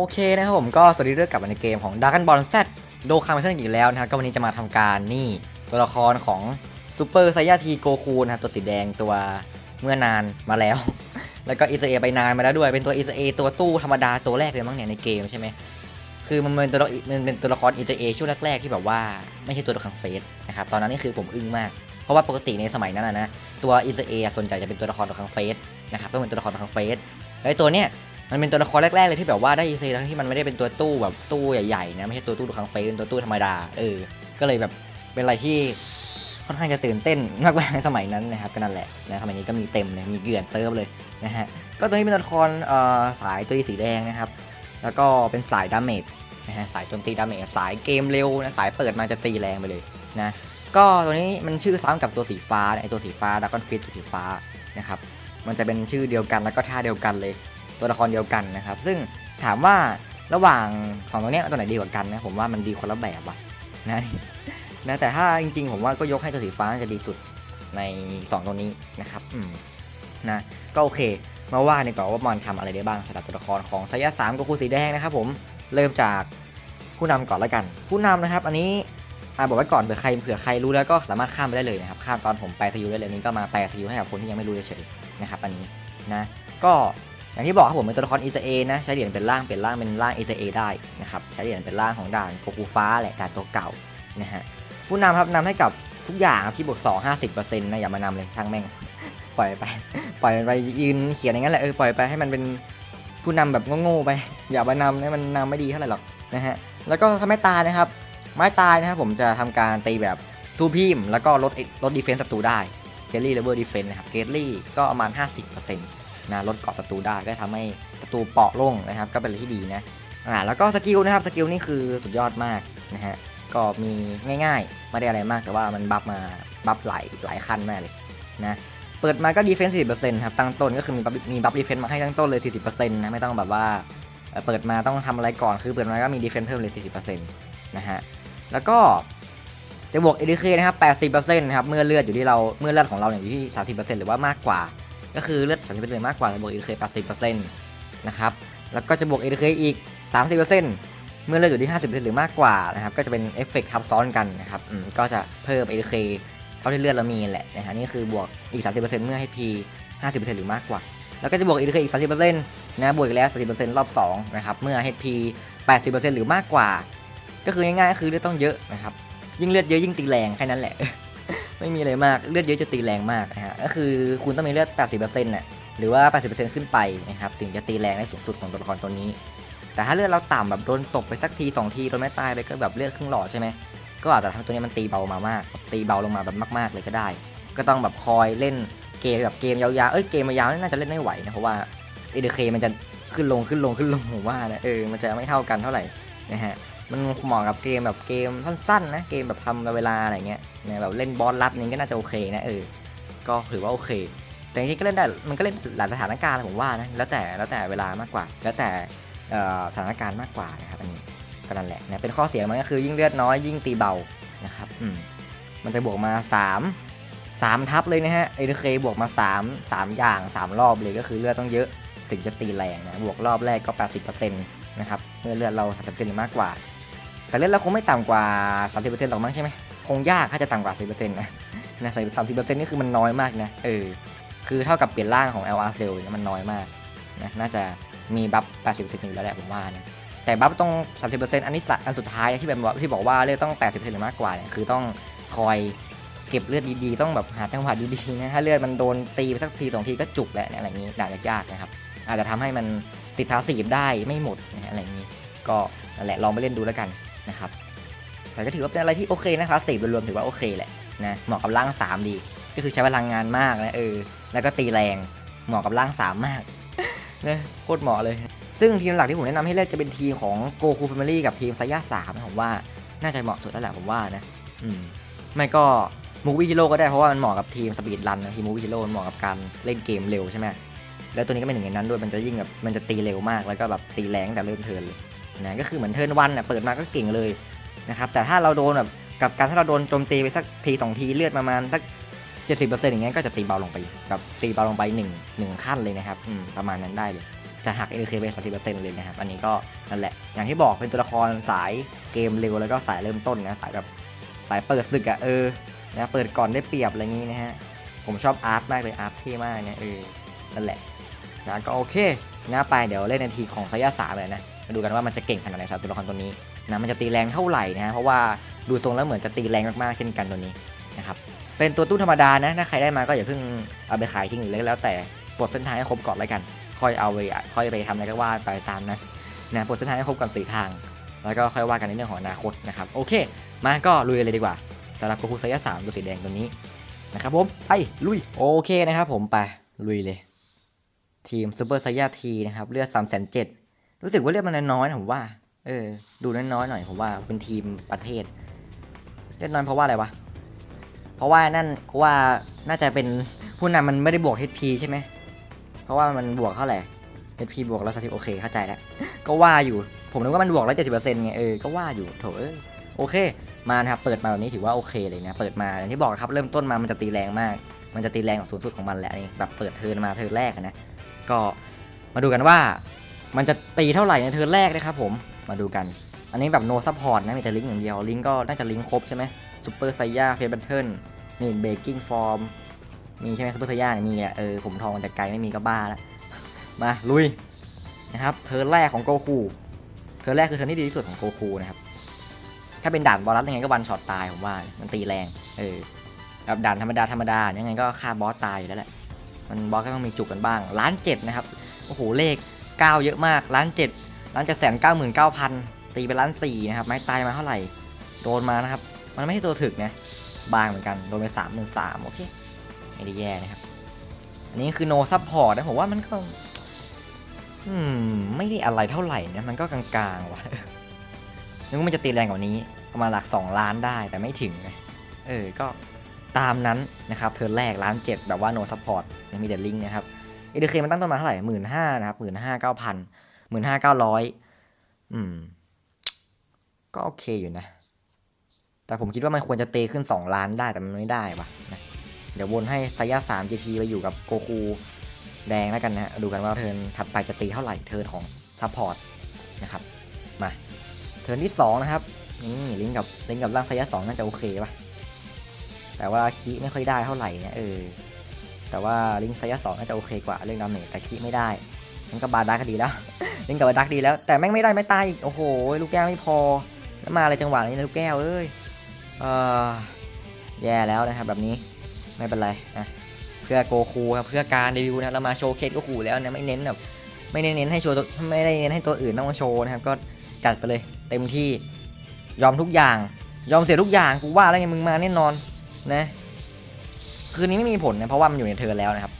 โอเคนะครับผมก็สวัสดีเรื่องกลับมาในเกมของ Dragon Ball Z โดคาร์เมชันอีกแล้วนะครับก็วันนี้จะมาทำการนี่ตัวละครของซูเปอร์ไซยาทีโกคูนะครับตัวสีแดงตัวเมื่อนานมาแล้ว แล้วก็อิสเอไปนานมาแล้วด้วยเป็นตัวอิสเอตัวตู้ธรรมดาตัวแรกเลยมั้งเนี่ยในเกมใช่ไหมคือมันเป็นตัวมันเป็นตัวละครอิสเอช่วงแรกๆที่แบบว่าไม่ใช่ตัวละครเฟสนะครับตอนนั้นนี่คือผมอึ้งมาก เพราะว่าปกติในสมัยนั้นนะตัวอิสเอส่วนใหญ่จะเป็นตัวละครตัวละครเฟสนะครับต้องเป็นตัวละครตัวละครเฟสแล้วตัวเนี้ย มันเป็นตัวละครแรกๆเลยที่แบบว่าได้อีซีทั้งที่มันไม่ได้เป็นตัวตู้แบบตู้ใหญ่ๆนะไม่ใช่ตัวตู้ดูคังเฟสเป็นตัวตู้ธรรมดาเออก็เลยแบบเป็นอะไรที่ค่อนข้างจะตื่นเต้นมากๆในสมัยนั้นนะครับก็นั่นแหละนะสมัยนี้ก็มีเต็มเลยมีเกลื่อนเซิร์ฟเลยนะฮะก็ตัวนี้เป็นตัวละครเอ่อสายตัวสีแดงนะครับแล้วก็เป็นสายดาเมจนะฮะสายโจมตีดาเมจสายเกมเร็วนะสายเปิดมาจะตีแรงไปเลยนะก็ตัวนี้มันชื่อซ้ำกับตัวสีฟ้าไอตัวสีฟ้าดากอนฟิตตัวสีฟ้านะครับมันจะเป็นชื่อเดียวกันแล้วก็ท่าเดียวกันเลย ตัวละครเดียวกันนะครับ ซึ่งถามว่าระหว่างสองตัวนี้ตัวไหนดีกว่ากันนะผมว่ามันดีคนละแบบว่ะนะนะแต่ถ้าจริงๆ ผมว่าก็ยกให้ตัวสีฟ้าจะดีสุดใน 2 ตัวนี้นะครับอืมนะก็โอเค มาว่าดีกว่าว่ามันทำอะไรได้บ้างสำหรับตัวละครของไซยาสามกับคูสีแดงนะครับผมเริ่มจากผู้นำก่อนล้วกัน ผู้นำนะครับ อันนี้อ่าบอกไว้ก่อนเผื่อใครเผื่อใครรู้แล้วก็สามารถข้ามไปได้เลยนะครับข้ามตอนผมแปลสกิลได้เลยอันนี้ก็มาแปลสกิลให้กับคนที่ยังไม่รู้เฉยๆนะครับอันนี้นะก็ อย่างที่บอกครับผมเป็นตัวละครอิซาเอนะใช้เหรียญเป็นร่างเป็นร่างเป็นร่างอิซาเอได้นะครับใช้เหรียญเป็นร่างของด่านโกคูฟ้าแหละด่านตัวเก่านะฮะผู้นำครับนำให้กับทุกอย่างครับที่บวก2 50%นะอย่ามานำเลยช่างแม่งปล่อยไป ปล่อยมันไปยืนเขียนอย่างนั้นแหละเออปล่อยไปให้มันเป็นผู้นำแบบโง่ๆไป อย่ามานำนะมันนำไม่ดีเท่าไหร่หรอกนะฮะแล้วก็ถ้าไม่ตายนะครับไม้ตายนะครับผมจะทำการตีแบบซูพิมแล้วก็ลดลดดีเฟนซ์ศัตรูได้เกลลี่เลเวอร์ดีเฟนซ์นะครับเกลลี่ก็ประมาณ 50%นะลดเกาะศัตรูได้ก็ทำให้ศัตรูเปราะลงนะครับ ก็เป็นอะไรที่ดีนะอ่าแล้วก็สกิลนะครับสกิลนี่คือสุดยอดมากนะฮะก็มีง่ายๆไม่ได้อะไรมากแต่ว่ามันบัฟมาบัฟหลายหลายขั้นมากเลยนะเปิดมาก็ดีเฟนซ์40%ครับตั้งต้นก็คือมีบัฟมีบัฟดีเฟนซ์มาให้ตั้งต้นเลย40%นะไม่ต้องแบบว่าเปิดมาต้องทำอะไรก่อนคือเปิดมาก็มีดีเฟนซ์เพิ่มเลย40%นะฮะแล้วก็จะบวก ADK นะครับ 80%นะครับ เมื่อเลือดอยู่ที่เรา เมื่อเลือดของเราเนี่ยอยู่ที่ 30%หรือว่ามากกว่า ก็คือเลือด30%มากกว่าบวก ADK 80%นะครับแล้วก็จะบวก ADK อีก30%เมื่อเลือดอยู่ที่50%หรือมากกว่านะครับก็จะเป็นเอฟเฟกต์ทับซ้อนกันนะครับอืมก็จะเพิ่ม ADK เคเท่าที่เลือดเรามีแหละนะฮะนี่คือบวกอีก30%เมื่อให้ P 50%หรือมากกว่า แล้วก็จะบวก ADK อีก30%นะบวกอีกแล้ว30%รอบ2นะครับเมื่อ HP 80%หรือมากกว่า ก็คือง่ายๆก็คือเลือดต้องเยอะนะครับยิ่งเลือดเยอะยิ่งตีแรงแค่นั้นแหละ ไม่มีอะไรมากเลือดเยอะจะตีแรงมากนะฮะก็คือคุณต้องมีเลือด 80%น่ะหรือว่า 80%ขึ้นไปนะครับสิ่งจะตีแรงได้สูงสุดของตัวละครตัวนี้ แต่ถ้าเลือดเราต่ำแบบโดนตบไปสักทีสองทีโดนไม่ตายไปก็แบบเลือดครึ่งหลอดใช่ไหมก็อาจจะทำตัวนี้มันตีเบามามาก ตีเบาลงมาแบบมากๆเลยก็ได้ ก็ต้องแบบคอยเล่นเกมแบบเกมยาวๆเอ้ยเกมยาวๆนี่น่าจะเล่นไม่ไหวนะเพราะว่า ADK มันจะขึ้นลงขึ้นลงขึ้นลงผมว่านะเออมันจะไม่เท่ากันเท่าไหร่นะฮะ มันเหมาะกับเกมแบบเกมสั้นๆนะเกมแบบทำเวลาอะไรเงี้ยเนี่ยแบบเล่นบอสลัดนี้ก็น่าจะโอเคนะเออก็ถือว่าโอเค แต่จริงๆก็เล่นได้มันก็เล่นหลายสถานการณ์ผมว่านะแล้วแต่แล้วแต่เวลามากกว่า แล้วแต่สถานการณ์มากกว่านะครับอันนี้ก็นั่นแหละนะเป็นข้อเสียมันก็คือยิ่งเลือดน้อยยิ่งตีเบานะครับอืมมันจะบวกมา 3 3 ทับเลยนะฮะเอเคบวกมา 3 3 อย่าง 3 รอบเลยก็คือเลือดต้องเยอะ ถึงจะตีแรงนะ บวกรอบแรกก็ 80%นะครับเมื่อเลือดเรา 30%หรือมากกว่า แต่เล่นแล้วคงไม่ต่ำกว่า 30%หรอกมั้งใช่ไหมคงยากถ้าจะต่ำกว่า10%นะนะสามสิบเปอร์เซ็นต์นี่คือมันน้อยมากนะเออคือเท่ากับเปลี่ยนร่างของ LR Cell เนี่มันน้อยมากนะน่าจะมีบัฟ80%อยู่แล้วแหละผมว่านะแต่บัฟต้อง30%อันนี้อันสุดท้ายที่แบบที่บอกว่าเลือดต้อง80%หรือมากกว่าเนี่ยคือต้องคอยเก็บเลือดดีๆ ต้องแบบหาจังหวะดีๆนะถ้าเลือดมันโดนตีไปสักทีสองทีก็จุกแหละอะไรอย่างนี้ด่านยากๆนะครับอาจจะทำให้มันติดพาสซีฟได้ไม่หมดนะอะไรอย่างนี้ ก็นั่นแหละลองไปเล่นดูแล้วกัน นะครับแต่ก็ถือว่าเป็นอะไรที่โอเคนะครับสีรวมถือว่าโอเคแหละนะเหมาะกับร่าง 3 ดี ก็คือใช้พลังงานมากนะเออแล้วก็ตีแรงเหมาะกับร่าง 3 มากนะโคตรเหมาะเลย ซึ่งทีมหลักที่ผมแนะนำให้เล่นจะเป็นทีมของโกคูแฟมิลี่กับทีมไซย่าสามผมว่าน่าจะเหมาะสุดแล้วแหละผมว่านะอืมไม่ก็มูวี่ฮีโร่ก็ได้เพราะว่ามันเหมาะกับทีมสปีดรันนะทีมมูวี่ฮีโร่มันเหมาะกับการเล่นเกมเร็วใช่ไหมแล้วตัวนี้ก็เป็นหนึ่งในนั้นด้วยมันจะยิ่งแบบมันจะตีเร็วมากแล้วก็แบบตีแรงแต่เริ่มเทินเลย นะก็คือเหมือนเทิร์นวันเนี่ยเปิดมาก็เก่งเลยนะครับแต่ถ้าเราโดนแบบกับการถ้าเราโดนโจมตีไปสักทีสองทีเลือดประมาณสักเจ็ดสิบเปอร์เซ็นต์อย่างเงี้ยก็จะตีเบาลงไปแบบตีเบาลงไปหนึ่งหนึ่งขั้นเลยนะครับประมาณนั้นได้เลย จะหัก LK ไป30%เลยนะครับ อันนี้ก็นั่นแหละ อย่างที่บอกเป็นตัวละครสายเกมเร็วแล้วก็สายเริ่มต้นนะสายแบบสายเปิดศึกอะเออนะเปิดก่อนได้เปรียบอะไรงี้นะฮะผมชอบอาร์ตมากเลยอาร์ตเท่มากเนี่ยเออนั่นแหละนะก็โอเคนะไปเดี๋ยวเล่นนาทีของไซยาสามเลยนะ มาดูกันว่ามันจะเก่งขนาดไหนสำหรับตัวละครตัวนี้นะมันจะตีแรงเท่าไหร่นะฮะเพราะว่าดูทรงแล้วเหมือนจะตีแรงมากๆเช่นกันตัวนี้นะครับเป็นตัวตู้ธรรมดานะถ้าใครได้มาก็อย่าเพิ่งเอาไปขายทิ้งหรืออะไรก็แล้ว แต่ปลดเส้นทางให้ครบก่อนแล้วกัน ค่อยเอาไปค่อยไปทำอะไรก็ว่าไปตามนั้นนะปลดเส้นทางให้ครบก่อนสี่ทาง แล้วก็ค่อยว่ากันในเรื่องของอนาคตนะครับโอเค มาก็ลุยเลยดีกว่าสำหรับโกคุไซยะสามตัวสีแดงตัวนี้นะครับผมไปลุยโอเคนะครับผมไปลุยเลย ทีมซูเปอร์ไซยาทีนะครับเลือดสามแสนเจ็ด รู้สึกว่าเลือดมันน้อยๆนะผมว่า เออ ดูน้อยๆหน่อยผมว่าเป็นทีมประเภทเลือดน้อยเพราะว่าอะไรวะ เพราะว่านั่นว่าน่าจะเป็นผู้นำมันไม่ได้บวก HP ใช่ไหม เพราะว่ามันบวกเท่าไหร่ HP บวกแล้วสถิโอเคเข้าใจแล้ว ก็ว่าอยู่ ผมนึกว่ามันบวกแล้วเจ็ดสิบเปอร์เซ็นต์ไง เออ ก็ว่าอยู่โถเอ้ยโอเค มานะครับ เปิดมาแบบนี้ถือว่าโอเคเลยนะ เปิดมาอย่างที่บอกครับ เริ่มต้นมา มันจะตีแรงมาก มันจะตีแรงของสูงสุดของมันแหละนี่แบบเปิดเทินมาเทินแรกนะ ก็มาดูกันว่า มันจะตีเท่าไหร่ในเทิร์นแรกนะครับผมมาดูกัน อันนี้แบบ no support นะมีแต่ลิงก์อย่างเดียวลิงก์ก็น่าจะลิงก์ครบใช่ไหมซูเปอร์ไซย่าเฟสบัตเทิลนี่เบกกิ้งฟอร์มมีใช่ไหมซูเปอร์ไซย่าเนี่ยมีอะเออผมทองมันแต่ไกลไม่มีก็บ้าละมาลุยนะครับเทิร์นแรกของโกคูเทิร์นแรกคือเทิร์นที่ดีที่สุดของโกคูนะครับถ้าเป็นด่านบอสยังไงก็วันช็อตตายผมว่ามันตีแรงเออแบบด่านธรรมดาธรรมดายังไงก็ฆ่าบอสตายอยู่แล้วแหละมันบอสก็ต้องมีจุกกันบ้างล้านเจ็ดนะครับโอ้โหเลข 9 เยอะมากล้านเจ็ดล้านเจ็ดแสนเก้าหมื่นเก้าพันตีไปล้านสี่นะครับไม้ตายมาเท่าไหร่ โดนมานะครับ มันไม่ใช่ตัวถึกนะบางเหมือนกันโดนไปสามหนึ่งสามโอเคไม่ได้แย่นะครับ อันนี้คือ no support นะผมว่ามันก็ อืม ไม่ได้อะไรเท่าไหร่นะมันก็กลางๆว่ะนึกว่ามันจะตีแรงกว่านี้ประมาณหลัก2ล้านได้แต่ไม่ถึงนะเออก็ตามนั้นนะครับเทิร์นแรกล้านเจ็ดแบบว่า no support ยังมีแต่ลิงนะครับ อเดเคมันตั้งต้นมาเท่าไหร่หมื่นห้านะครับหมื่นห้าเก้าพันหมื่นห้าเก้าร้อยอืม ก็โอเคอยู่นะ แต่ผมคิดว่ามันควรจะเตะขึ้น 2 ล้านได้แต่มันไม่ได้ว่ะนะเดี๋ยววนให้ไซยาสาม GT ไปอยู่กับโกคูแดงแล้วกันนะ ดูกันว่าเทิร์นถัดไปจะตีเท่าไหร่เทิร์นของซัพพอร์ตนะครับ มาเทิร์นที่ 2 นะครับนี่ลิงกับลิงกับร่างไซยาสองน่าจะโอเคป่ะแต่ว่าคีไม่ค่อยได้เท่าไหร่นะเออ แต่ว่าลิงไซยาสองน่าจะโอเคกว่าเรื่องดาเมจแต่คีไม่ได้งั้นก็บาดักก็ดีแล้วลิงกับบาดักดีแล้ว แต่แม่งไม่ได้ไม่ตายอีกโอ้โห ลูกแก้วไม่พอแล้วมาอะไรจังหวะนี้นะลูกแก้วเอ้ยเออแย่แล้วนะครับแบบนี้ไม่เป็นไรอะเพื่อโกคูครับเพื่อการรีวิวนะเรามาโชว์เคสโกคูแล้วนะไม่เน้นแบบไม่ได้เน้นให้โชว์ไม่ได้เน้นให้ตัวอื่นต้องมาโชว์นะครับก็จัดไปเลยเต็มที่ยอมทุกอย่าง ยอมเสียทุกอย่างกูว่าแล้วไงมึงมาแน่นอนนะ คืนนี้ไม่มีผลนะเพราะว่ามันอยู่ในเทิร์นแล้วนะครับ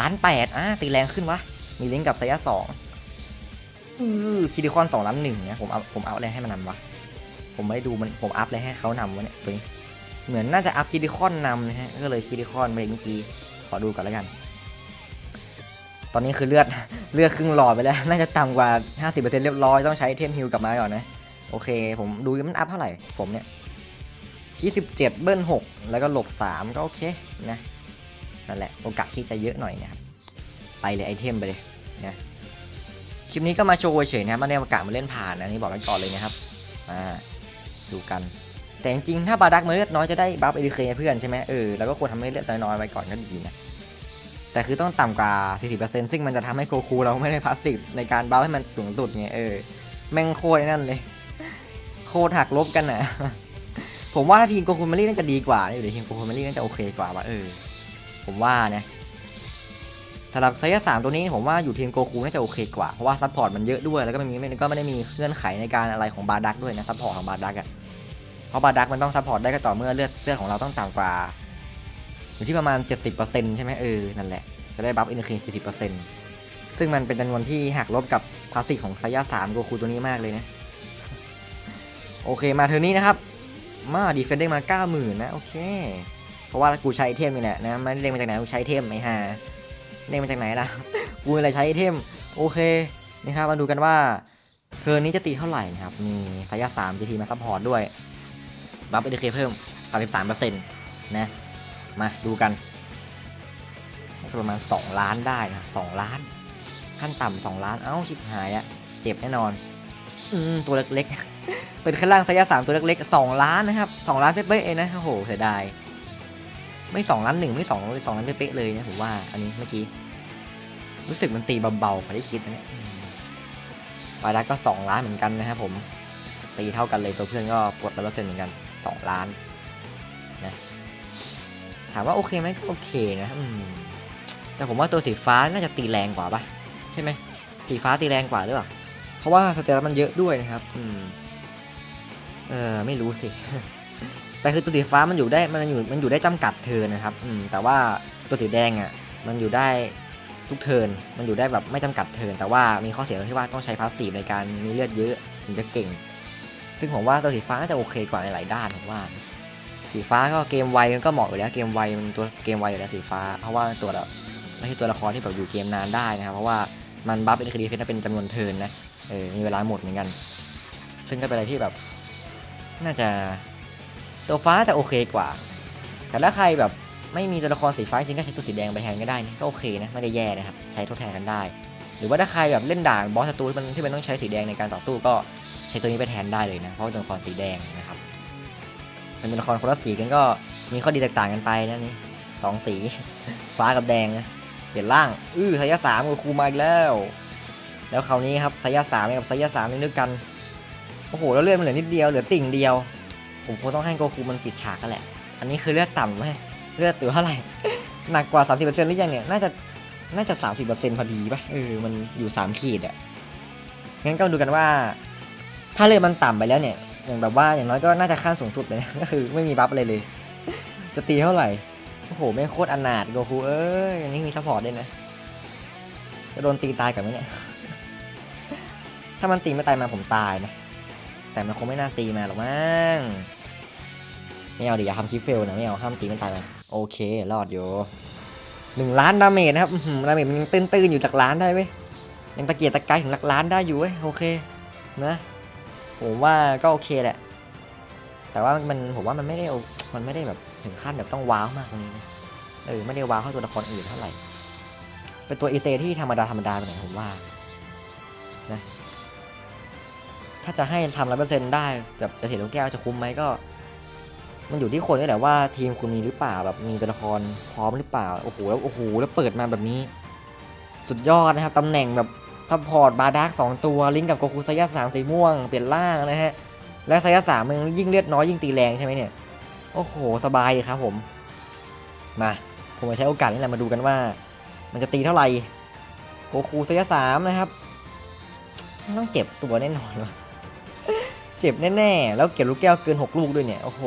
ล้านแปดอะตีแรงขึ้นวะมีลิงก์กับไซยะสองอือคิดิคอนสองล้านหนึ่งเนี่ยผมเอาผมเอาอะไรให้มันนำวะผมไม่ได้ดูมันผมอัพเลยให้เขานำวะเนี่ยตัวนี้เหมือนน่าจะอัพคิดิคอนนำนะฮะก็เลยคิดิคอนไปเมื่อกี้ขอดูก่อนแล้วกัน ตอนนี้คือเลือดเลือดครึ่งหลอดไปแล้ว น่าจะต่ำกว่า 50%เรียบร้อยต้องใช้เทมฮิลกลับมาก่อนนะ โอเค ผมดูมันอัพเท่าไหร่ผมเนี่ย คีสิบเจ็ดเบิ้ลหกแล้วก็หลบสามก็โอเคนะนั่นแหละโอกาสที่จะเยอะหน่อยนะครับไปเลยไอเทมไปเลยนะคลิปนี้ก็มาโชว์เฉยนะมาในโอกาสมาเล่นผ่านนะนี่บอกไว้ก่อนเลยนะครับอ่าดูกัน แต่จริงๆถ้าบาดักมาเลือดน้อยจะได้บัฟเอดีเคเพื่อนใช่ไหมเออแล้วก็ควรทำให้เลือดน้อยๆไว้ก่อนก็ดีนะแต่คือต้องต่ำกว่า 40%ซึ่งมันจะทำให้โกคูเราไม่ได้พาสซีฟในการบัฟให้มันสูงสุดไงเออ แม่งโคตรนั่นเลย โคตรหักลบกันนะ ผมว่าถ้าทีมโกคูมารีน่าจะดีกว่าอยู่ในทีมโกคูมารีน่าจะโอเคกว่าว่ะเออ ผมว่านะสำหรับไซยะสามตัวนี้ผมว่าอยู่ทีมโกคูน่าจะโอเคกว่า เพราะว่าซัพพอร์ตมันเยอะด้วยแล้วก็ไม่มีก็ไม่ได้มีเงื่อนไขในการอะไรของบาดักด้วยนะซัพพอร์ตของบาดักอะเพราะบาดักมันต้องซัพพอร์ตได้ก็ต่อเมื่อเลือดเลือดของเราต้องต่ำกว่า อยู่ที่ประมาณ 70%ใช่ไหมเออ นั่นแหละ จะได้บัฟอินเค40%ซึ่งมันเป็นจำนวนที่หักลบกับพาสซีของไซยะสามโกคูตัวนี้มากเลยนะโอเคมาเทอร์นี้นะครับ มาดีเฟนได้มา 90,000 นะ โอเค เพราะว่ากูใช้ไอเทมนี่แหละนะไม่ได้เล่นมาจากไหนกูใช้ไอเทมไอ้ห่าเล่นมาจากไหนล่ะ กูอะไรใช้ไอเทม โอเคนะครับมาดูกันว่าเทอร์นี้จะตีเท่าไหร่นะครับ มีไซยะ3 GT มาซัพพอร์ตด้วยบัฟเอเดเคเพิ่ม 33%นะ มาดูกันประมาณ 2 ล้านได้นะ2ล้าน ขั้นต่ำสองล้าน เอ้าชิบหายอะเจ็บแน่นอน อืม ตัวเล็กๆ เป็นขั้นล่างไซยาสามตัวเล็กๆสองล้านนะครับสองล้านเป๊ะๆเองนะโอ้โหเสียดายไม่สองล้านหนึ่งไม่สองสองล้านเป๊ะๆเลยนะผมว่าอันนี้เมื่อกี้รู้สึกมันตีเบาๆกว่าที่คิดนะเนี่ยปาดักก็สองล้านเหมือนกันนะครับผมตีเท่ากันเลยตัวเพื่อนก็ปลดร้อยเปอร์เซ็นต์เหมือนกันสองล้านนะถามว่าโอเคไหมก็โอเคนะแต่ผมว่าตัวสีฟ้าน่าจะตีแรงกว่าปะใช่ไหมสีฟ้าตีแรงกว่าหรือเปล่าเพราะว่าสเตตัสมันเยอะด้วยนะครับ อืม เออไม่รู้สิ แต่คือตัวสีฟ้ามันอยู่ได้มันอยู่มันอยู่ได้จำกัดเทินนะครับอืมแต่ว่าตัวสีแดงอะมันอยู่ได้ทุกเทินมันอยู่ได้แบบไม่จำกัดเทินแต่ว่ามีข้อเสียตรงที่ว่าต้องใช้พาสซีฟในการมีเลือดเยอะถึงจะเก่ง ซึ่งผมว่าตัวสีฟ้าน่าจะโอเคกว่าในหลายด้านผมว่า สีฟ้าก็เกมไวมันก็เหมาะอยู่แล้วเกมไวมันตัวเกมไวอยู่แล้วสีฟ้า เพราะว่าตัวแบบไม่ใช่ตัวละครที่แบบอยู่เกมนานได้นะครับ เพราะว่ามันบัฟเป็นคดีเฟนเป็นจำนวนเทินนะเออมีเวลาหมดเหมือนกัน ซึ่งก็เป็นอะไรที่แบบ น่าจะตัวฟ้าจะโอเคกว่า แต่ถ้าใครแบบไม่มีตัวละครสีฟ้าจริงก็ใช้ตัวสีแดงไปแทนก็ได้นะก็โอเคนะไม่ได้แย่นะครับใช้ทดแทนกันได้ หรือว่าถ้าใครแบบเล่นด่านบอสศัตรูที่มันที่มันต้องใช้สีแดงในการต่อสู้ก็ใช้ตัวนี้ไปแทนได้เลยนะเพราะตัวละครสีแดงนะครับเป็นตัวละครคนละสีกันก็มีข้อดีแตกต่างกันไปนะนี่สองสีฟ้ากับแดงนะเปลี่ยนร่างอื้อสายาสามกับครูมาอีกแล้ว แล้วคราวนี้ครับสายาสามกับสายาสามนี่ด้วยกัน โอ้โหแล้วเลือดมันเหลือนิดเดียวเหลือติ่งเดียว ผมคงต้องให้โกคูมันปิดฉากกันแหละ อันนี้คือเลือดต่ำไหมเลือดตัวเท่าไหร่ หนักกว่า 30%หรือยังเนี่ย น่าจะ น่าจะ 30%พอดีป่ะ เออ มันอยู่ 3 ขีดอะงั้นก็ดูกันว่า ถ้าเลือดมันต่ำไปแล้วเนี่ย อย่างแบบว่า อย่างน้อยก็น่าจะขั้นสูงสุดเลยนะ ก็คือไม่มีบัฟอะไรเลย จะตีเท่าไหร่ โอ้โหไม่งโคตรอนาถโกคูเอ้ยอันนี้มีซัพพอร์ตด้วยนะ จะโดนตีตายกับไหมเนี่ย ถ้ามันตีไม่ตายมาผมตายนะ แต่มันคงไม่น่าตีมาหรอกมั้งไม่เอาดิอย่าทำคลิปเฟลนะไม่เอาห้ามตีมันตายมาโอเครอดอยู่หนึ่งล้านดาเมจนะครับหือดาเมจมันยังตื้นๆอยู่หลักล้านได้เว้ยยังตะเกียกตะกายถึงหลักล้านได้อยู่เว้ยโอเคนะผมว่าก็โอเคแหละ แต่ว่ามันผมว่ามันไม่ได้มันไม่ได้แบบถึงขั้นแบบต้องว้าวมากตรงนี้นะเออไม่ได้ว้าวเท่าตัวละครอื่นเท่าไหร่เป็นตัวอีเซที่ธรรมดาธรรมดาไปหน่อยผมว่า ถ้าจะให้ทำร้อยเปอร์เซ็นต์ได้แบบจะเสียลูกแก้วจะคุ้มไหมก็ มันอยู่ที่คนนี่แหละว่าทีมคุณมีหรือเปล่าแบบมีตัวละครพร้อมหรือเปล่าโอ้โหแล้วโอ้โหแล้วเปิดมาแบบนี้ สุดยอดนะครับตำแหน่งแบบซัพพอร์ตบาร์ดักสองตัวลิงก์กับโกคูไซยาสามสีม่วงเปลี่ยนร่างนะฮะและไซยาสามมันยิ่งเลือดน้อยยิ่งตีแรงใช่ไหมเนี่ยโอ้โหสบายเลยครับผมมาผมมาใช้โอกาสนี้แหละมาดูกันว่า มันจะตีเท่าไหร่โกคูไซยาสามนะครับต้องเจ็บตัวแน่นอนวะ เจ็บแน่ๆ แล้วเก็บลูกแก้วเกิน 6 ลูกด้วยเนี่ย โอ้โห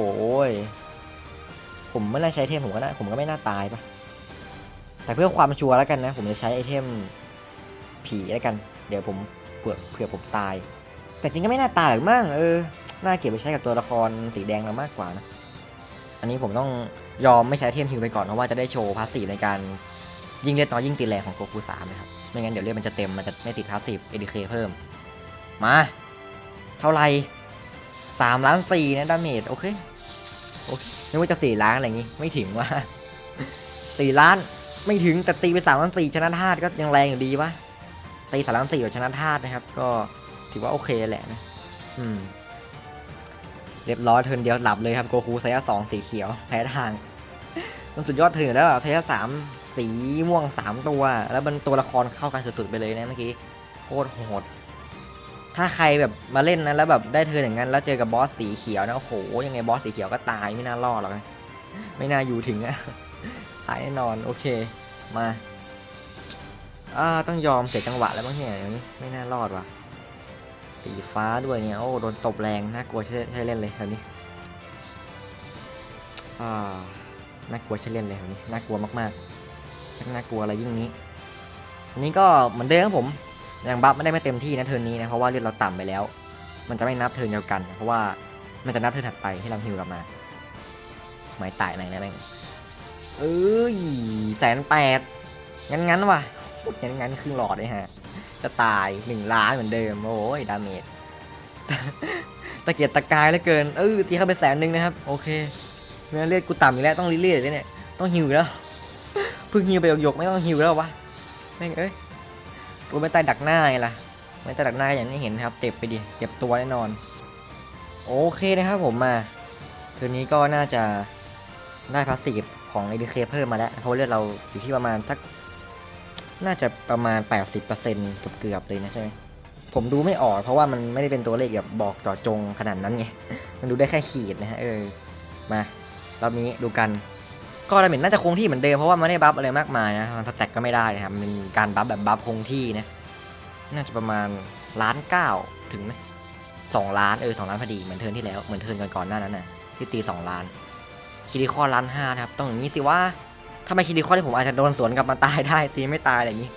ผมไม่น่าใช้เทมผมก็น่าผมก็ไม่น่าตายปะแต่เพื่อความชัวร์แล้วกันนะ ผมจะใช้ไอเทมผีแล้วกัน เดี๋ยวผมเผื่อเผื่อผมตาย แต่จริงก็ไม่น่าตายหรือมั้งเออ น่าเก็บไปใช้กับตัวละครสีแดงเรามากกว่านะ อันนี้ผมต้องยอมไม่ใช้เทมฮิวไปก่อนเพราะว่าจะได้โชว์พาสซีฟในการยิงเลือดน้อยยิงตีแรงของโกคูสามนะครับ ไม่งั้นเดี๋ยวเลือดมันจะเต็มมันจะไม่ติดพาสซีฟเอดีเคเพิ่ม มา เท่าไหร่ สามล้านสี่นะดาเมจโอเคโอเคนึกว่าจะสี่ล้านอะไรอย่างงี้ไม่ถึงว่าสี่ล้านไม่ถึงแต่ตีไปสามล้านสี่ชนะธาตุก็ยังแรงอยู่ดีวะตีสามล้านสี่กับชนะธาตุนะครับ ก็ถือว่าโอเคแหละนะอืมเรียบร้อยเทินเดียวหลับเลยครับโกคูไซยะสองสีเขียวแพ้ทางมันสุดยอดเทินแล้วไซยะสามสีม่วงสามตัว แล้วมันตัวละครเข้ากันสุดๆไปเลยนะเมื่อกี้โคตรโหด ถ้าใครแบบมาเล่นนะแล้วแบบได้เธออย่างนั้น แล้วเจอกับบอสสีเขียวนะโอ้โหยังไงบอสสีเขียวก็ตายไม่น่ารอดหรอกนะไม่น่าอยู่ถึงอะตายแน่นอนโอเคมาอ่าต้องยอมเสียจังหวะแล้วมั้งเนี่ยอย่างนี้ไม่น่ารอดว่ะสีฟ้าด้วยเนี่ยโอ้โดนตบแรงน่ากลัวใช่ใช่เล่นเลยแบบนี้อ่าน่ากลัวใช่เล่นเลยแบบนี้น่ากลัวมากๆชักน่ากลัวอะไรยิ่งนี้อันนี้ก็เหมือนเดิมครับผม ยังบัฟไม่ได้ไม่เต็มที่นะเทิร์นนี้นะเพราะว่าเลือดเราต่ำไปแล้ว มันจะไม่นับเทิร์นเดียวกัน เพราะว่ามันจะนับเทิร์นถัดไปให้เราฮิวกลับมาไม่ตายไหนนะแม่งเอ้ยแสนแปดงั้นงั้นว่ะงั้นงั้นครึ่งหลอดเลยฮะ จะตายหนึ่งล้านเหมือนเดิม โอ้ยดาเมจตะเกียกตะกายเหลือเกินเออตีเข้าไปแสนหนึ่งนะครับ โอเคเนื้อเลือดกูต่ำอีกแล้วต้องรีเลียดเลยเนี่ยต้องฮิวแล้วเพิ่งฮิวไปหยกๆไม่ต้องฮิวแล้ววะแม่งเอ้ย ดูไม่ตายดักหน้าไงล่ะไม่ตายดักหน้าอย่างที่เห็นครับเจ็บไปดิเจ็บตัวแน่นอน โอเคนะครับผมมาเทอนี้ก็น่าจะได้พาสซีฟของ ADK เคเพิ่มมาแล้ว เพราะเลือดเราอยู่ที่ประมาณสักน่าจะประมาณ 80%เกือบๆเลยนะใช่ไหมผมดูไม่ออกเพราะว่ามันไม่ได้เป็นตัวเลขแบบบอกเจาะจงขนาดนั้นไง มันดูได้แค่ขีดนะฮะเออ มารอบนี้ดูกัน ก็ดาเมจน่าจะคงที่เหมือนเดิมเพราะว่ามันไม่ได้บัฟอะไรมากมายนะมันสแต็กก็ไม่ได้นะครับมันการบัฟแบบบัฟคงที่นะน่าจะประมาณล้านเก้าถึงไหมสองล้านเออสองล้านพอดีเหมือนเทิร์นที่แล้วเหมือนเทิร์นก่อนๆหน้านั้นน่ะที่ตีสองล้านคิริคอล้านห้านะครับต้องอย่างนี้สิว่าถ้าไม่คิริคอที่ผมอาจจะโดนสวนกลับมาตายได้ตีไม่ตายอะไรอย่างนี้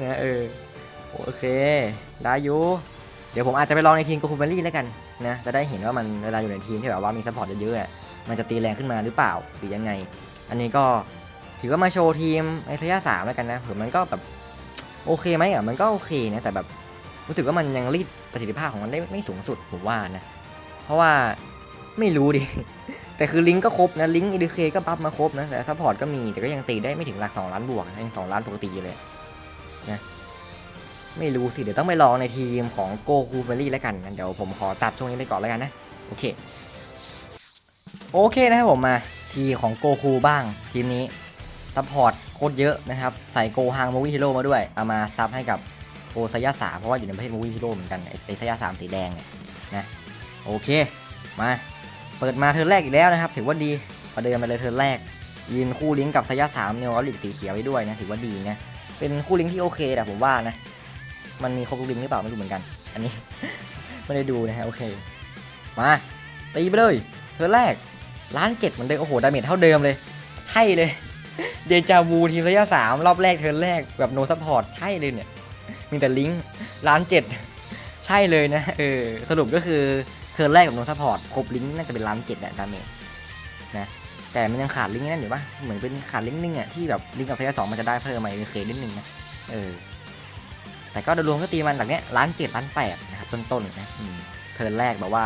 นะเออโอเคได้อยู่เดี๋ยวผมอาจจะไปลองในทีมโกคูเบอรี่แล้วกันนะจะได้เห็นว่ามันเวลาอยู่ในทีมที่แบบว่ามีซัพพอร์ตเยอะๆอะ มันจะตีแรงขึ้นมาหรือเปล่าหรือยังไง อันนี้ก็ถือว่ามาโชว์ทีมไอซย่าสามแล้วกันนะเผื่อมันก็แบบโอเคไหมอะมันก็โอเคนะแต่แบบรู้สึกว่ามันยังรีดประสิทธิภาพของมันได้ไม่สูงสุดผมว่านะเพราะว่าไม่รู้ดิ แต่คือลิงก์ก็ครบนะลิงก์อีดีเคก็บัฟมาครบนะแต่ซัพพอร์ตก็มีแต่ก็ยังตีได้ไม่ถึงหลัก2ล้านบวกยังสองล้านปกติอยู่เลยนะไม่รู้สิ เดี๋ยวต้องไปลองในทีมของโกคูเบอรี่แล้วกันงั้นเดี๋ยวผมขอตัดช่วงนี้ไปก่อนแล้วกันนะ โอเค โอเคนะครับผมมาทีของโกคูบ้างทีมนี้ซัพพอร์ตโคตรเยอะนะครับ ใส่โกฮังมูวี่ฮีโร่มาด้วย เอามาซับให้กับโกซายาสามเพราะว่าอยู่ในประเทศมูวี่ฮีโร่เหมือนกันไอไซายาสามสีแดงเนี่ยนะโอเคมาเปิดมาเทิร์นแรกอีกแล้วนะครับ ถือว่าดีประเดิมไปเลยเทิร์นแรก ยืนคู่ลิงก์กับซายาสามเนวอลิกสีเขียวไว้ด้วยนะถือว่าดีนะเป็นคู่ลิงก์ที่โอเคแต่ผมว่านะมันมีครบทุกลิงก์หรือเปล่าไม่รู้เหมือนกัน อันนี้ ไม่ได้ดูนะฮะโอเค มาตีไปเลยเทิร์นแรก ล้านเจ็ดเหมือนเดิม โอ้โห ดาเมจเท่าเดิมเลย ใช่เลย เดจาวูทีมระยะสามรอบแรกเทิร์นแรกแบบโนซัพพอร์ต ใช่เลยเนี่ย มีแต่ลิงก์ล้านเจ็ดใช่เลยนะ เออ สรุปก็คือเทิร์นแรกกับโนซัพพอร์ต ครบลิงก์น่าจะเป็นล้านเจ็ดอะดาเมจนะ แต่มันยังขาดลิงก์นั่นอยู่ปะเหมือนเป็นขาดลิงก์นึงอะที่แบบลิงก์กับระยะสองมันจะได้เพิ่มมาเคนิดนึงนะ เออ แต่ก็โดยรวมก็ตีมันหลักเนี้ยล้านเจ็ดล้านแปดนะครับต้นๆนะเทิร์นแรกแบบว่า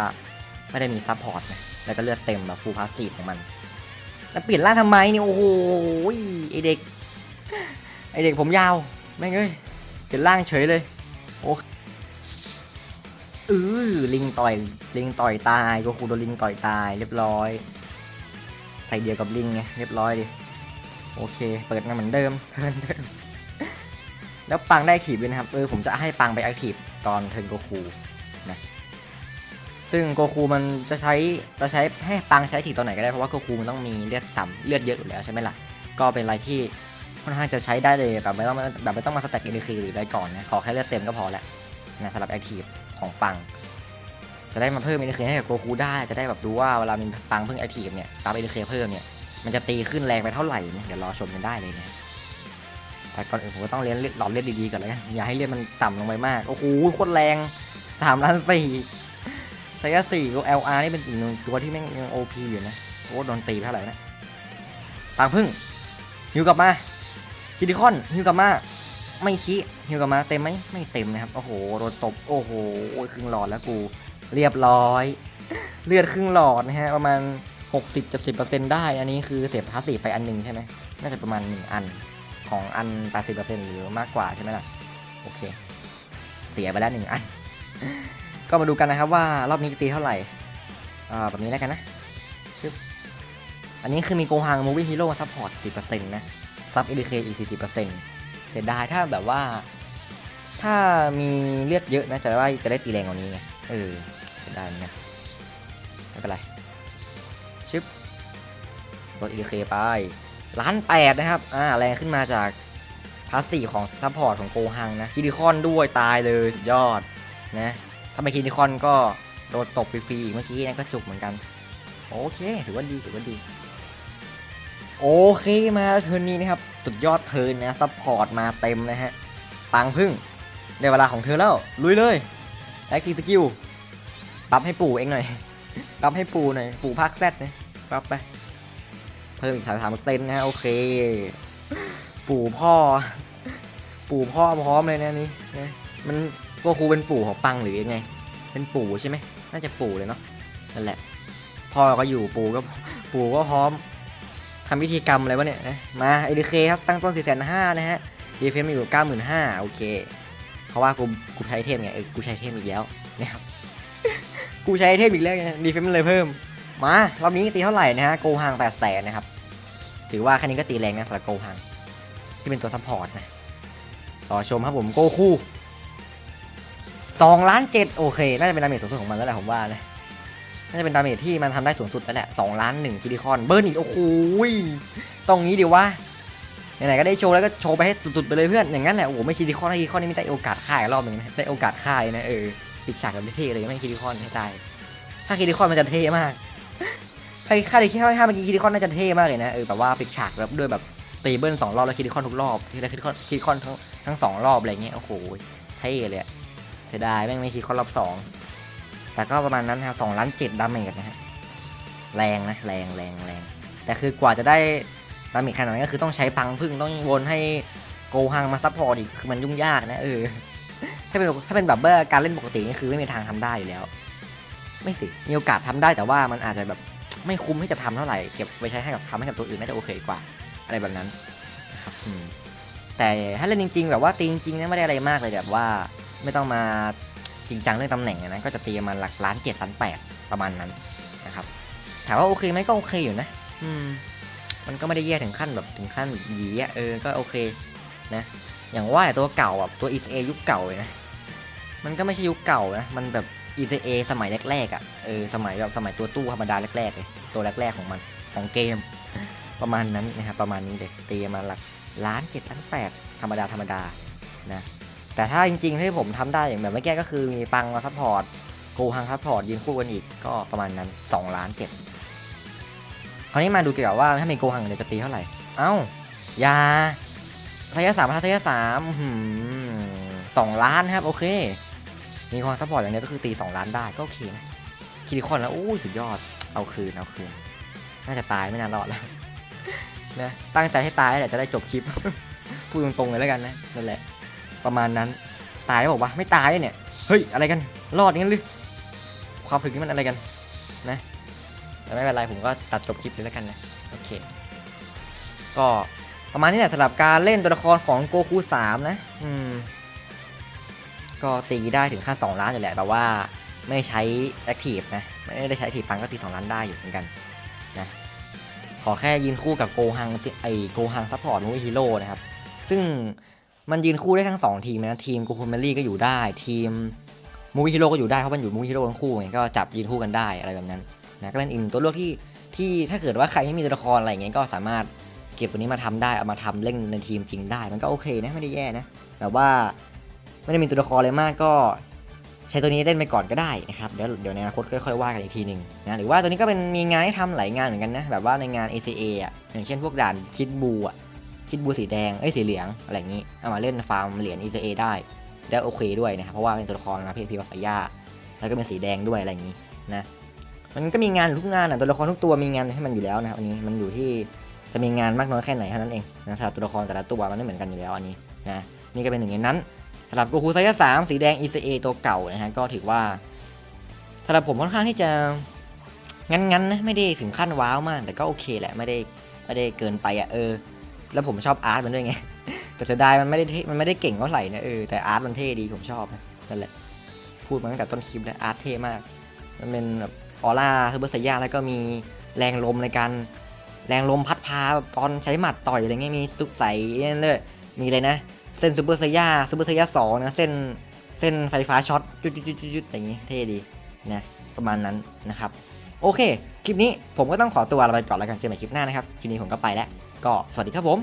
ไม่ได้มีซัพพอร์ตนะ แล้วก็เลือดเต็มแบบฟูลพาสซีฟของมัน แล้วเปลี่ยนร่างทำไมเนี่ยโอ้โหไอเด็กไอเด็กผมยาวแม่งเอ้ยเปลี่ยนร่างเฉยเลยโอ้เออลิงต่อยลิงต่อยตายก็คูโดนลิงต่อยตายเรียบร้อย ใส่เดียวกับลิงไงเรียบร้อยดิโอเค เปิดมาเหมือนเดิมเทิร์นเดิมแล้วปังได้แอคทีฟด้วยนะครับเออผมจะให้ปังไปแอคทีฟตอนเทิร์นโกคูนะ ซึ่งโกคูมันจะใช้จะใช้ให้ปังใช้ถีตอนไหนก็ได้เพราะว่าโกคูมันต้องมีเลือดต่ำเลือดเยอะอยู่แล้วใช่ไหมล่ะ ก็เป็นอะไรที่ค่อนข้างจะใช้ได้เลยแบบไม่ต้องแบบไม่ต้องมาสแต็กเอลีซีหรืออะไรก่อนนะขอแค่เลือดเต็มก็พอแล้วนะสำหรับแอคทีฟของปัง จะได้มาเพิ่มเอลีซีให้กับโกคูได้จะได้แบบดูว่าเวลามีปังเพิ่งแอคทีฟเนี่ยปังเอลีซีเพิ่มเนี่ยมันจะตีขึ้นแรงไปเท่าไหร่เนี่ยเดี๋ยวรอชมกันได้เลยนะแต่ก่อนอื่นผมก็ต้องเลี้ยงหลอดเลือดดีๆก่อนเลยอย่าให้เลือดมันต่ำลงไปมากโอ้โหโคตรแรงสามล้านสี่ ไซยาสี่กับ LR นี่เป็นอีกหนึ่งตัวที่แม่งยัง OP อยู่นะโอ้โดนตีเท่าไหร่นะปางพึ่งฮิวกลับมาคิดิคอนฮิวกลับมาไม่คิฮิวกลับมาเต็มไหมไม่เต็มนะครับโอ้โหโดนตบโอ้โหครึ่งหลอดแล้วกูเรียบร้อย เลือดครึ่งหลอดนะฮะประมาณ 60-70%ได้ อันนี้คือเสียภาษีไปอันหนึ่งใช่ไหมน่าจะประมาณ 1 อันของอัน 80%หรือมากกว่าใช่ไหมล่ะ โอเค เสียไปแล้วหนึ่งอัน ก็มาดูกันนะครับว่ารอบนี้จะตีเท่าไหร่อ่าแบบนี้แล้วกันนะชึบอันนี้คือมีโกฮังมูวี่ฮีโร่ซัพพอร์ต10%นะซับเอ k เคอีก40%เสียดายถ้าแบบว่า ถ้ามีเลือดเยอะนะจะได้ว่าจะได้ตีแรงกว่านี้ไงเออเสียดายเหมือนกันไม่เป็นไรชึบลดเอ k เคไปล้านแปดนะครับอ่าแรงขึ้นมาจากพาสซีฟของซัพพอร์ตของโกฮังนะคิดิคอนด้วยตายเลยสุดยอดนะ ถ้าไมคิดิคอนก็โดนตบฟรีๆเมื่อกี้นะก็จุกเหมือนกัน โอเคถือว่าดีถือว่าดี โอเคมาเทิร์นนี้นะครับ สุดยอดเทิร์นนะซัพพอร์ตมาเต็มนะฮะปังพึ่งได้เวลาของเธอแล้ว ลุยเลยแอคทีสกิลปรับให้ปู่เองหน่อยปรับให้ปู่หน่อย ปู่ภาคแซดนะปรับไป เพิ่มอีกสามสามเซนนะฮะโอเค ปู่พ่อ ปู่พ่อพร้อมเลยนะนี่นะมัน ก็ครูเป็นปู่ของปังหรือยังไง เป็นปู่ใช่ไหมน่าจะปู่เลยเนาะนั่นแหละ พ่อก็อยู่ปู่ก็ปู่ก็พร้อมทำพิธีกรรมอะไรวะเนี่ยมาเอ k เคครับตั้งต้น4 5 0 0 0นห้านะฮะดีเฟนซ์มาอยู่95,000โอเค เพราะว่ากูกูใช้เทมไงเออกูใช้เทมอีกแล้วนะครับกูใช้เทมอีกแล้วไงดีเฟนซ์เลยเพิ่มมารอบนี้ตีเท่าไหร่นะฮะโกฮังแปดแสนนะครับถือว่าแค่นี้ก็ตีแรงนะสำหรับโกฮังที่เป็นตัวซัพพอร์ตนะต่อชมครับผมโกคู สองล้านเจ็ดโอเค น่าจะเป็นดาเมจสูงสุดของมันแล้วแหละผมว่านะน่าจะเป็นดาเมจที่มันทำได้สูงสุดแล้วแหละสองล้านหนึ่งคิดิคอนเบิร์นอีกโอ้โหตรงนี้ดีวะไหนๆก็ได้โชว์แล้วก็โชว์ไปให้สุดๆไปเลยเพื่อนอย่างนั้นแหละโอ้โหไม่คิดิคอนคิดิคอนนี่ไม่ได้โอกาสฆ่าอีกรอบหนึ่งนะได้โอกาสฆ่าเลยนะเออปิดฉากกับเท่เลยไม่คิดิคอนให้ตายถ้าคิดิคอนมันจะเท่มากถ้าค่าดีแค่ห้าเมื่อกี้คิดิคอนน่าจะเท่มากเลยนะเออแบบว่าปิดฉากแบบด้วยแบบตีเบิ้ลสองรอบแล้วคิดิคอนทุกรอบทีละคิดิคอนคิดิคอนทั้งทั้งสองรอบอะไรเงี้ยโอ้โหเท่เลยอะ เสียดายแม่งไม่คิดิคอรอบสองแต่ก็ประมาณนั้นครับสองล้านเจ็ดดาเมจนะฮะแรงนะแรงแรงแรงแต่คือกว่าจะได้ดาเมจขนาดนั้นก็คือต้องใช้พังพึ่งต้องวนให้โกฮังมาซัพพอร์ตอีกคือมันยุ่งยากนะเออถ้าเป็นถ้าเป็นแบบเบอร์การเล่นปกตินี่คือไม่มีทางทำได้อยู่แล้ว ไม่สิมีโอกาสทำได้แต่ว่ามันอาจจะแบบไม่คุ้มที่จะทำเท่าไหร่เก็บไว้ใช้ให้กับทำให้กับตัวอื่นน่าจะโอเคกว่า อะไรแบบนั้นนะครับแต่ถ้าเล่นจริง ๆ แบบว่าตีจริงๆนะไม่ได้อะไรมากเลยแบบว่า ไม่ต้องมาจริงจังเรื่องตำแหน่งนะก็จะตีมาหลักล้านเจ็ดล้านแปดประมาณนั้นนะครับถามว่าโอเคไหมก็โอเคอยู่นะ อืม มันก็ไม่ได้แย่ถึงขั้นแบบถึงขั้นหยีอะเออก็โอเคนะอย่างว่าแต่ตัวเก่าแบบตัว ECA ยุคเก่าเลยนะมันก็ไม่ใช่ยุคเก่านะมันแบบ ECA สมัยแรกๆอะเออสมัยแบบสมัยตัวตู้ธรรมดาแรกๆเลยตัวแรกๆของมันของเกม ประมาณนั้นนะครับประมาณนี้เลยตีมาหลักล้านเจ็ดล้านแปดธรรมดาธรรมดานะ แต่ถ้าจริงๆที่ผมทำได้อย่างแบบเมื่อกี้ก็คือมีปังมาซัพพอร์ตโกฮังซัพพอร์ตยืนคู่กันอีกก็ประมาณนั้น 2 ล้านเจ็ดคราวนี้มาดูเกี่ยวกับว่าถ้ามีโกฮังเนี่ยจะตีเท่าไหร่ เอ้ายาทายาสามพัทยาสามสองล้านครับโอเค มีความซัพพอร์ตอย่างเดียวก็คือตี 2 ล้านได้ก็โอเคนะคิริคอนแล้วอู้สุดยอดเอาคืนเอาคืน น่าจะตายไม่นานรอดแล้วนะตั้งใจให้ตายแหละจะได้จบคลิป พูดตรงๆเลยแล้วกันนะนั่นแหละ ประมาณนั้น ตายบอกว่าไม่ตายเนี่ย เฮ้ย อะไรกัน รอดงั้นหรือ ความถึกนี่มันอะไรกัน นะ แต่ไม่เป็นไร ผมก็ตัดจบคลิปเลยแล้วกันนะ โอเค ก็ประมาณนี้แหละสำหรับการเล่นตัวละครของโกคู3นะ อืม ก็ตีได้ถึงขั้น2ล้านอยู่แหละ แบบว่าไม่ใช้แอคทีฟนะ ไม่ได้ใช้ทีพังก็ตี2ล้านได้อยู่เหมือนกัน นะ ขอแค่ยืนคู่กับโกฮังไอโกฮังซัพพอร์ตมูฮีโร่นะครับ ซึ่ง มันยืนคู่ได้ทั้ง 2 ทีมนะทีมโกคูเมลี่ก็อยู่ได้ ทีมมูวิฮีโร่ก็อยู่ได้เพราะมันอยู่มูวิฮีโร่ทั้งคู่ไงก็จับยืนคู่กันได้อะไรแบบนั้นนะก็เป็นอีกตัวเลือกที่ที่ถ้าเกิดว่าใครไม่มีตัวละครอะไรอย่างเงี้ยก็สามารถเก็บตัวนี้มาทำได้เอามาทำเล่นในทีมจริงได้ มันก็โอเคนะไม่ได้แย่นะแบบว่าไม่ได้มีตัวละครเลยมากก็ใช้ตัวนี้เล่นไปก่อนก็ได้นะครับเดี๋ยวเดี๋ยวในอนาคตค่อยๆว่ากันอีกทีหนึ่งนะหรือว่าตัวนี้ก็เป็นมีงานให้ทำหลายงานเหมือนกันนะแบบว่าในงาน ACA อะอย่างเช่นพวกด่านคิดบูอะ คิดบูสีแดงเอ้ยสีเหลืองอะไรอย่างนี้ เอามาเล่นฟาร์มเหรียญ ACA ได้ได้โอเคด้วยนะครับ เพราะว่าเป็นตัวละครประเภทพีวสายาแล้วก็เป็นสีแดงด้วยอะไรอย่างนี้นะ มันก็มีงานทุกงานอะตัวละครทุกตัวมีงานให้มันอยู่แล้วนะครับอันนี้มันอยู่ที่จะมีงานมากน้อยแค่ไหนเท่านั้นเองนะสำหรับตัวละครแต่ละตัวมันไม่เหมือนกันอยู่แล้วอันนี้นะนี่ก็เป็นหนึ่งในนั้นสำหรับโกคูไซยะสามสีแดง ECA ตัวเก่านะฮะก็ถือว่าสำหรับผมค่อนข้างที่จะงั้นๆนะไม่ได้ถึงขั้นว้าวมาก แต่ก็โอเคแหละไม่ได้ไม่ได้เกินไปอะเออ แล้วผมชอบอาร์ตมันด้วยไง แต่เสียดายมันไม่ได้เท่มันไม่ได้เก่งเท่าไหร่นะเออแต่อาร์ตมันเท่ดีผมชอบนั่นแหละ พูดมาตั้งแต่ต้นคลิปแล้วอาร์ตเท่มาก มันเป็นแบบออร่าเทอร์เบอร์ไซยาแล้วก็มีแรงลมในการแรงลมพัดพาตอนใช้หมัดต่อยอะไรเงี้ยมีสุกใสนั่นเลยมีอะไรนะ เส้นซูเปอร์ไซย่าซูเปอร์ไซย่าสองนะเส้นเส้นไฟฟ้าช็อตจุดจุดจุดจุดอย่างนี้เท่ดีนะประมาณนั้นนะครับ โอเค คลิปนี้ผมก็ต้องขอตัวลาไปก่อนแล้วกันเจอกันใหม่คลิปหน้านะครับ คลิปนี้ผมก็ไปแล้ว ก็สวัสดีครับผม